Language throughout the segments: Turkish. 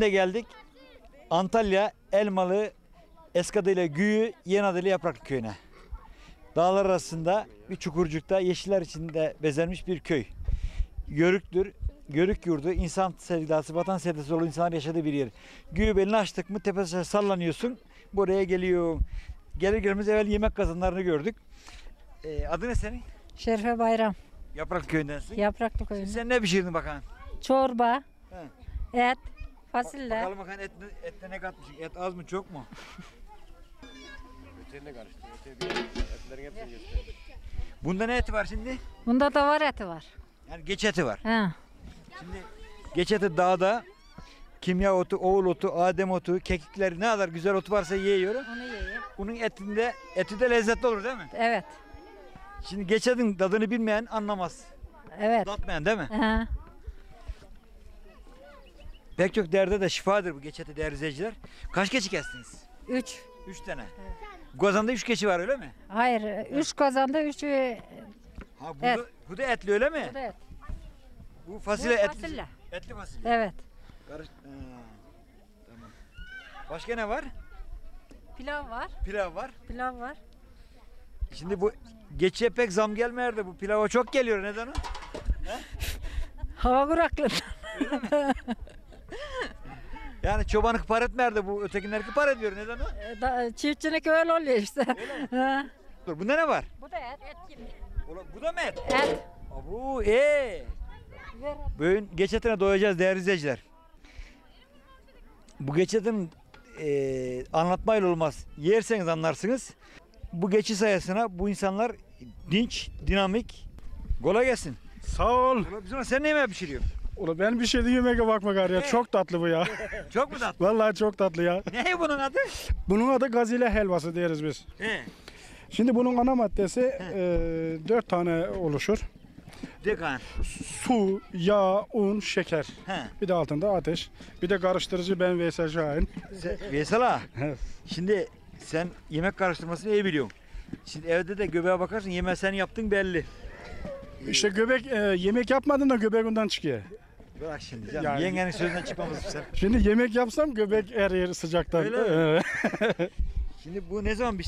Şimdi geldik Antalya Elmalı eski adıyla Güyü, yeni adıyla Yapraklı köyüne. Dağlar arasında bir çukurcukta yeşiller içinde bezenmiş bir köy. Yörüktür, Yörük yurdu, insan sevdası, vatan sevdası olan insanlar yaşadığı bir yer. Güyü belini açtık mı tepesine sallanıyorsun, buraya geliyor. Gelir gelmez evvel yemek kazanlarını gördük. Ee, adı ne senin? Şerife Bayram, Yapraklı köyündensin. Yapraklı köyü. Sen ne pişirdin bakalım? Çorba, He. et, fasulye. Bakalım bakalım et, ette ne katmışsın? Et az mı çok mu? Öteğini karıştır. Öteği bir etlerin hepsini göster. Bunda ne eti var şimdi? Bunda da var eti var. Yani geç eti var. Ha. Şimdi geç eti dağda kimya otu, oğul otu, adem otu, kekikleri ne kadar güzel otu varsa yiyor. Onu yiyeyim. Bunun etinde eti de lezzetli olur değil mi? Evet. Şimdi geç etin tadını bilmeyen anlamaz. Evet. Tatmayan değil mi? Ha. Pek çok derde de şifadır bu geç eti değerli izleyiciler. Kaç keçi kestiniz? Üç. Üç tane. Gozan'da üç keçi var öyle mi? Hayır, üç kazanda üçü Ha bu, Evet. da, bu da etli öyle mi? bu da et. Bu Bu fasulye etli. fasulye. Etli fasulye. Evet. Karış... Ha, tamam. Başka ne var? Pilav var. Pilav var. Pilav var. Şimdi bu geçiye pek zam gelmiyor da bu pilava çok geliyor. Neden o? Hava kuraklığında. Yani çobanlık par etmiyor da bu ötekinler par ediyor. Neden o? E, da- Çiftçilik öyle oluyor işte. Ha. Dur bunda ne var? Bu da et. Et gibi. Ulan bu da mı et? Et. Abu. Ver. Bugün geç etine doyacağız değerli izleyiciler. Bu geç etin eee anlatmayla olmaz. Yerseniz anlarsınız. Bu geçi sayesinde bu insanlar dinç, dinamik. Kolay gelsin. Sağ ol. Ulan biz ona sen ne yemeği pişiriyorsun? Ulan ben bir şey de yemeğe bakma gari ya. Çok tatlı bu ya. Çok mu tatlı? Vallahi çok tatlı ya. ne bunun adı? Bunun adı gazile helvası deriz biz. He. Şimdi bunun ana maddesi e, dört tane oluşur. Dekan. Su, yağ, un, şeker. He. Bir de altında ateş. Bir de karıştırıcı ben Veysel Şahin. Sen, Veysel ağa. Şimdi sen yemek karıştırmasını iyi biliyorsun. Şimdi evde de göbeğe bakarsın yemeği sen yaptın belli. İşte göbek e, yemek yapmadın da göbek ondan çıkıyor. Bırak şimdi canım. Yani- Yengenin sözünden çıkmamız sen. Şimdi yemek yapsam göbek erir sıcaktan. Öyle. Şimdi bu ne zaman bir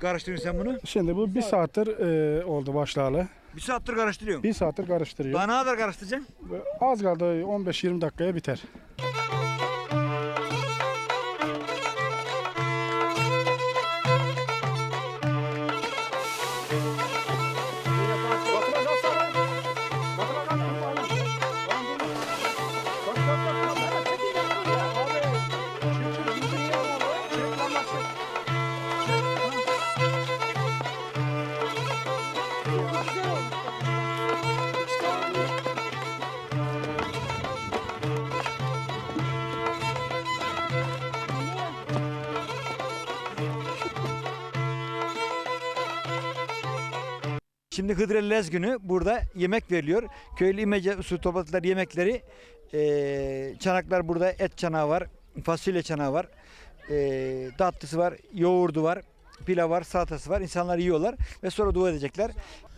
karıştırıyorsun sen bunu? Şimdi bu bir saattir e, oldu başlayalı. Bir saattir karıştırıyorsun. Bir saattir karıştırıyor. Daha ne kadar karıştıracaksın? Az kaldı 15-20 dakikaya biter. Şimdi Hıdrellez günü burada yemek veriliyor. Köylü imece usulü topladıklar yemekleri. Ee, çanaklar burada et çanağı var, fasulye çanağı var. Ee, tatlısı var, yoğurdu var, pilav var, salatası var. İnsanlar yiyorlar ve sonra dua edecekler.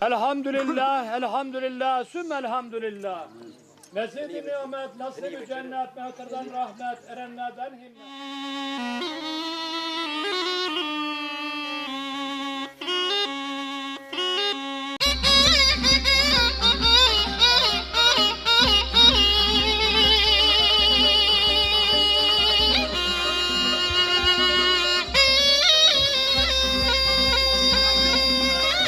Elhamdülillah, elhamdülillah, sümme elhamdülillah. Mescid-i nimet, nasip-i cennet, mehterden rahmet, erenlerden himmet.